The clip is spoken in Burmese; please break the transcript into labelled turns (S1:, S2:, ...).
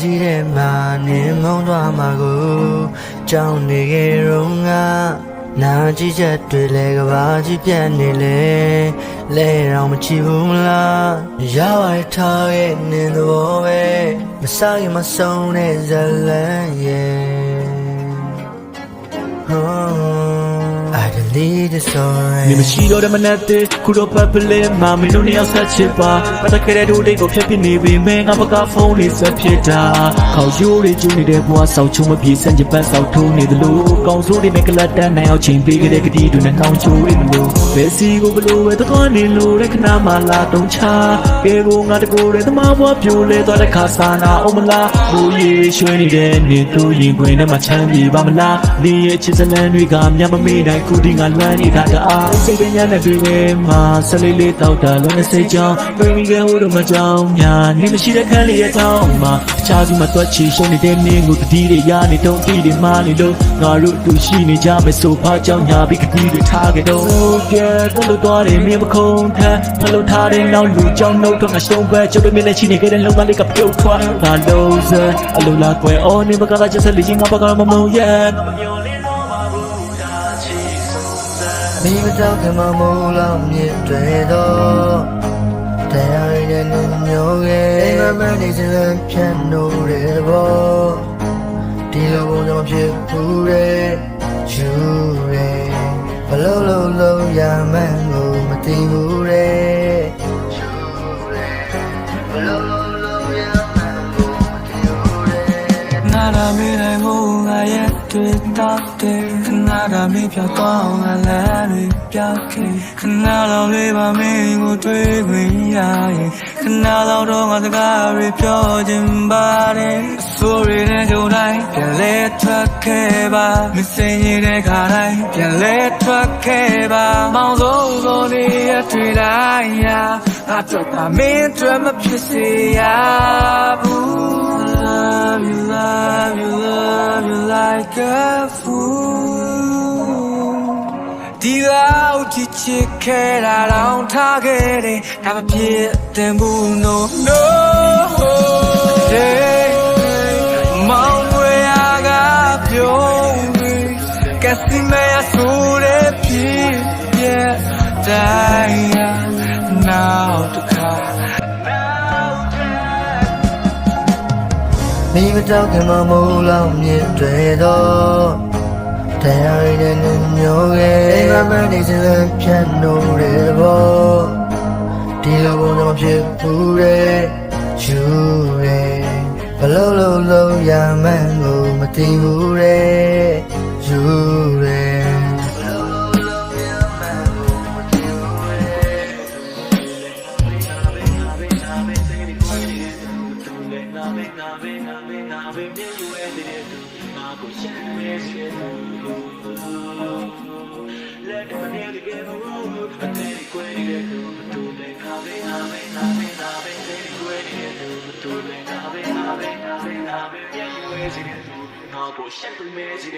S1: ကြီးတဲ့မှာနေမုံသွားမှာကိုကြောင်းနေကြရုံကနာကြည့်ချက်တွေလဲကဘာကြီးပြတ်နေလဲလဲတော့မချီဘူးမလားရပါထားရဲ့နင်းသဘောပဲမစားရင်မဆုံးတဲ့ဇလန်ရဲ့ I delete the story
S2: မင်းမရှိတော့တဲ့မနက်တဲ့ခုတော့ပတ်ပလဲမမင်းတို့နှစ်ယောက်ဆက်ချစ်ပါပတ်သက်ခဲ့တဲ့တို့တွေကိုဖျက်ပစ်နေပြီမင်းငါဘကဖုန်းလေးဆက်ဖြစ်တာခေါက်ရိုးတွေကျူးနေတဲ့ဘဝဆောက်ချုံမပြေစံချပတ်ဆောက်ထုံးနေသလိုကောင်းဆိုးတွေနဲ့ကလတ်တန်းနိုင်အောင်ချိန်ပေးခဲ့တဲ့ကတိတွေနဲ့နှောင်းချိုးရမလို့ဘယ်စီကိုဘလို့ပဲတကောနေလို့တဲ့ခဏမှလာတော့ချကဲကိုငါတကိုယ်တဲ့သမားဘွားပြိုလဲသွားတဲ့ခါစာနာအောင်မလားဘူရီရွှဲနေတဲ့နေတို့ရင်ခွင်ထဲမှာချမ်းပြေပါမလားနေရဲ့ချစ်စလန်းတွေကမြတ်မမေ့နိုင်ခုဒီငါလမ်းနေတာတအားစိတ်ပညာနဲ့တွေ့နေမှာဆက်လေးလေးတောက်တာလုံးနဲ့စိတ်ကြောင်းတွေ့မိခဲ့ဟိုတော့မကြောင်ညာနေမရှိတဲ့ခန်းလေးရဲ့တောင်းမှာအခြားသူမှတွက်ချီရှုံးနေတဲ့နေကိုတတိတွေရနေတော့ပြီးတွေမှားနေလို့ငါတို့တူရှိနေကြမယ်ဆိုဖားကြောင်ညာပြီးကတိတွေထားခဲ့တော့ကဲတို့လို့သွားတယ်မင်းမခုံထမ်းမလို့ထားတဲ့နောက်လူကြောင်နှုတ်တော့ငါရှုံးပဲကျုပ်တို့မြင်နေရှိနေခဲ့တဲ့လုံကလေးကပြုတ်ထွက်ငါလုံးစအလိုလားကွယ်အော်နေမကကချက်ဆက်လေးချင်းငါဘကမမုံရဲ့
S1: မိမတောက်ခင်မမိုးလောက်မြစ်တွေတော့တရားရည်နဲ့ညိုခဲ့အိမ်မမနေစမ်းဖြတ်နိုးတယ်ဘောဒီလိုဘုံကြောင့်ဖြစ်ဘူးတဲ့ယူရဲဘလို့လို့လို့ရမှန်းကိုမသိဘူးတဲ့ယူရဲဘလို့လို့လို့ရမှန်းကိုမသိဘူးတဲ့
S3: နာရမေနိုင်ဖို့ငါရဲ့တွေ့တော့တယ်ခဏ တာမေးပြောက်တော့ငါလည်းတွေပြောက်ခဲ့ခဏတော့လေးပါမင်းကိုတွေ့ခွင့်ရရင်ခဏတော့တော့ငါစကားတွေပြောခြင်းပါတယ်အဆိုးတွေနဲ့ကြုံတိုင်းပြန်လဲထွက်ခဲ့ပါမစင်ရတဲ့ခါတိုင်းပြန်လဲထွက်ခဲ့ပါမောင်ဆုံးဆုံးနေရတွေ့တိုင်းရငါတော့တာမင်းတွေ့မဖြစ်စေရဘူး love you, love you, love you like a fool. ဒီလောက်ချစ်ချစ်ခဲ့တာတော့ထားခဲ့တယ်ဒါမဖြစ်တဲ့ဘူး no no hey မောင်ွေရာကပြုံးပြီးကစီမဲရဆိုတဲ့ဖြစ်ပြတိုင်းရ now to come
S1: မိမတောက်ခင်မမိုးလောက်မြစ်တွေတော့ တရားရည်နဲ့ညိုခဲ့အိမ်မမနေစမ်းဖြတ်နိုးတယ်ဘောဒီလိုဘုံကြောင့်ဖြစ်ဘူးတဲ့ယူရဲဘလို့လို့လို့ရမှန်းကိုမသိဘူးတဲ့ယူရဲ ဘလို့လို့လို့ရမှန်းကိုမသိဘူးတဲ့
S2: Now go shut the magic